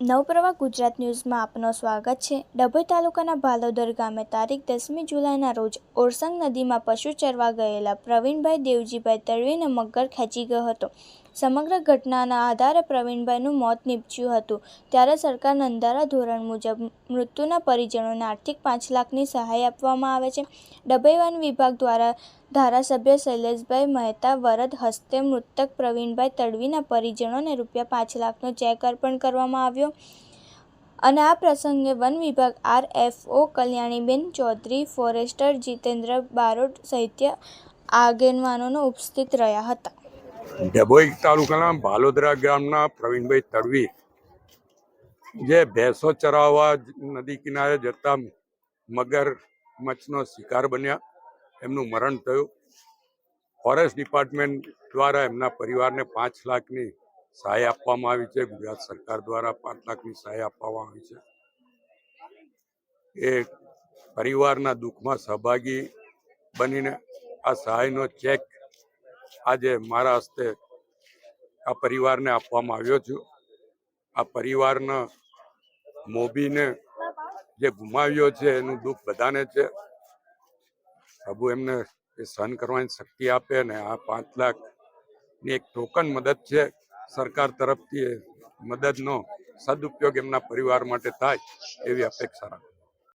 નવપ્રવાહ ગુજરાત ન્યૂઝમાં આપનો સ્વાગત છે. ડભોઈ તાલુકાના ભાલોદર ગામે તારીખ દસમી જુલાઈના રોજ ઓરસંગ નદીમાં પશુ ચરવા ગયેલા પ્રવીણભાઈ દેવજીભાઈ તળવીને મગર ખેંચી ગયો હતો. સમગ્ર ઘટનાના આધારે પ્રવીણભાઈનું મોત નીપજ્યું હતું. ત્યારે સરકાર નંધારા ધોરણ મુજબ મૃત્યુના પરિજનોને આર્થિક પાંચ લાખની સહાય આપવામાં આવે છે. ડભોઈ વન વિભાગ દ્વારા ધારાસભ્ય શૈલેષભાઈ મહેતા વરદ હસ્તે મૃતક પ્રવીણભાઈ તડવીના પરિજનોને રૂપિયા પાંચ લાખનો ચેક અર્પણ કરવામાં આવ્યો. અને આ પ્રસંગે વન વિભાગ R F O Kalyaniben Chaudhary, forester Jitendra Barot સહિત આગેવાનોનો ઉપસ્થિત રહ્યા હતા. ડભોઈ તાલુકાના ભાલોદરા ગામના પ્રવીણભાઈ તડવી જે ભેંસો ચરાવવા નદી કિનારે જતા મગર મચ્છનો શિકાર બન્યા. એમનું મરણ થયું. ફોરેસ્ટ ડિપાર્ટમેન્ટ દ્વારા એમના પરિવારને પાંચ લાખની સહાય આપવામાં આવી છે. ગુજરાત સરકાર દ્વારા પાંચ લાખની સહાય આપવામાં આવી છે. એ પરિવારના દુઃખમાં સહભાગી બનીને આ સહાયનો ચેક આજે મારા હસ્તે આ પરિવારને આપવામાં આવ્યો છું. આ પરિવારના મોભીને જે ગુમાવ્યો છે, એનું દુઃખ બધાને છે. પ્રભુ એમને એ સહન કરવાની શક્તિ આપે અને આ પાંચ લાખની એક ટોકન મદદ છે. સરકાર તરફથી મદદનો સદુપયોગ એમના પરિવાર માટે થાય એવી અપેક્ષા રાખું.